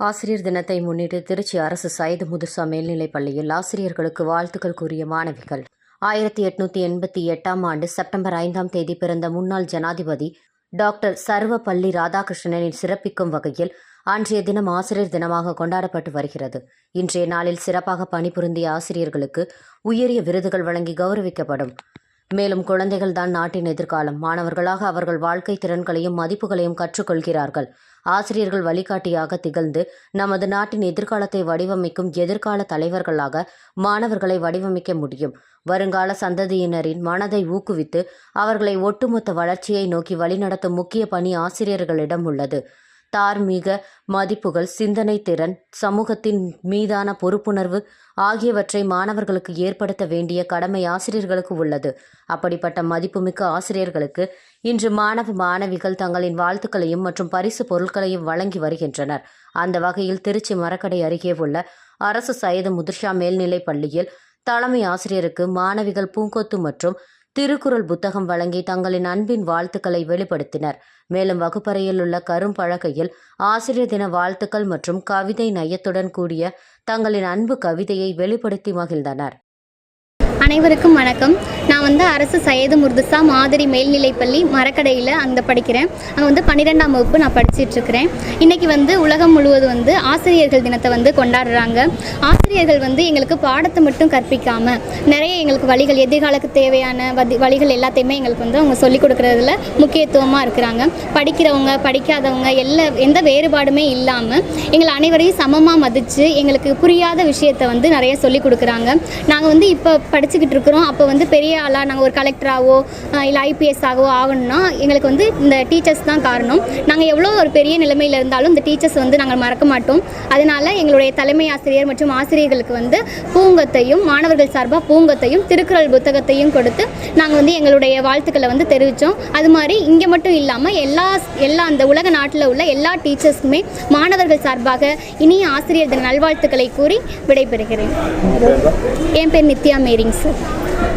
ஆசிரியர் தினத்தை முன்னிட்டு திருச்சி அரசு சையது முதுசா மேல்நிலைப் பள்ளியில் ஆசிரியர்களுக்கு வாழ்த்துக்கள் கூறிய மாணவிகள். ஆயிரத்தி எட்நூத்தி எண்பத்தி எட்டாம் ஆண்டு செப்டம்பர் ஐந்தாம் தேதி பிறந்த முன்னாள் ஜனாதிபதி டாக்டர் சர்வப்பள்ளி ராதாகிருஷ்ணனின் சிறப்பிக்கும் வகையில் அன்றைய தினம் ஆசிரியர் தினமாக கொண்டாடப்பட்டு வருகிறது. இன்றைய நாளில் சிறப்பாக பணிபுரிந்திய ஆசிரியர்களுக்கு உயரிய விருதுகள் வழங்கி கௌரவிக்கப்படும். மேலும் குழந்தைகள் தான் நாட்டின் எதிர்காலம். மாணவர்களாக அவர்கள் வாழ்க்கை திறன்களையும் மதிப்புகளையும் கற்றுக்கொள்கிறார்கள். ஆசிரியர்கள் வழிகாட்டியாக திகழ்ந்து நமது நாட்டின் எதிர்காலத்தை வடிவமைக்கும் எதிர்கால தலைவர்களாக மாணவர்களை வடிவமைக்க முடியும். வருங்கால சந்ததியினரின் மனதை ஊக்குவித்து அவர்களை ஒட்டுமொத்த வளர்ச்சியை நோக்கி வழிநடத்தும் முக்கிய பணி ஆசிரியர்களிடம் உள்ளது. தார்மீக மதிப்புகள் சிந்தனை திறன் சமூகத்தின் மீதான பொறுப்புணர்வு ஆகியவற்றை மாணவர்களுக்கு ஏற்படுத்த வேண்டிய கடமை ஆசிரியர்களுக்கு உள்ளது. அப்படிப்பட்ட மதிப்புமிக்க ஆசிரியர்களுக்கு இன்று மாணவ மாணவிகள் தங்களின் வாழ்த்துக்களையும் மற்றும் பரிசு பொருட்களையும் வழங்கி வருகின்றனர். அந்த வகையில் திருச்சி மரக்கடை அருகே உள்ள அரசு சையது முதுர்ஷா மேல்நிலைப் பள்ளியில் தலைமை ஆசிரியருக்கு மாணவிகள் பூங்கொத்து மற்றும் திருக்குறள் புத்தகம் வழங்கி தங்களின் அன்பின் வாழ்த்துக்களை வெளிப்படுத்தினர். மேலும் வகுப்பறையில் உள்ள கரும்பழகையில் ஆசிரியர் தின வாழ்த்துக்கள் மற்றும் கவிதை நயத்துடன் கூடிய தங்களின் அன்பு கவிதையை வெளிப்படுத்தி மகிழ்ந்தனர். அனைவருக்கும் வணக்கம். நான் வந்து அரசு சையது முர்துசா மாதிரி மேல்நிலைப்பள்ளி மரக்கடையில் அங்கே படிக்கிறேன். அங்கே வந்து பன்னிரெண்டாம் வகுப்பு நான் படிச்சிட்ருக்கிறேன். இன்றைக்கி வந்து உலகம் முழுவதும் வந்து ஆசிரியர்கள் தினத்தை வந்து கொண்டாடுறாங்க. ஆசிரியர்கள் வந்து எங்களுக்கு பாடத்தை மட்டும் கற்பிக்காமல் நிறைய எங்களுக்கு வழிகள் எதிர்காலத்துக்கு தேவையான வதி வழிகள் எல்லாத்தையுமே எங்களுக்கு வந்து அவங்க சொல்லிக் கொடுக்குறதுல முக்கியத்துவமாக இருக்கிறாங்க. படிக்கிறவங்க படிக்காதவங்க எல்லா எந்த வேறுபாடுமே இல்லாமல் எங்களை அனைவரையும் சமமாக மதித்து எங்களுக்கு புரியாத விஷயத்தை வந்து நிறைய சொல்லிக் கொடுக்குறாங்க. நாங்கள் வந்து இப்போ படி படிச்சுக்கிட்டு இருக்கிறோம். அப்போ வந்து பெரிய ஆளாக நாங்கள் ஒரு கலெக்டராகவோ இல்லை ஐபிஎஸ் ஆகவோ ஆகணும்னா எங்களுக்கு வந்து இந்த டீச்சர்ஸ் தான் காரணம். நாங்கள் எவ்வளோ ஒரு பெரிய நிலைமையில் இருந்தாலும் இந்த டீச்சர்ஸ் வந்து நாங்கள் மறக்க மாட்டோம். அதனால எங்களுடைய தலைமை ஆசிரியர் மற்றும் ஆசிரியர்களுக்கு வந்து பூங்கத்தையும் மாணவர்கள் சார்பாக பூங்கத்தையும் திருக்குறள் புத்தகத்தையும் கொடுத்து நாங்கள் வந்து எங்களுடைய வாழ்த்துக்களை வந்து தெரிவித்தோம் அது மாதிரி இங்கே மட்டும் இல்லாமல் எல்லா எல்லா அந்த உலக நாட்டில் உள்ள எல்லா டீச்சர்ஸுமே மாணவர்கள் சார்பாக இனிய ஆசிரியர் தின நல்வாழ்த்துக்களை கூறி விடைபெறுகிறேன். என் பேர் நித்யா மேரிங் 감.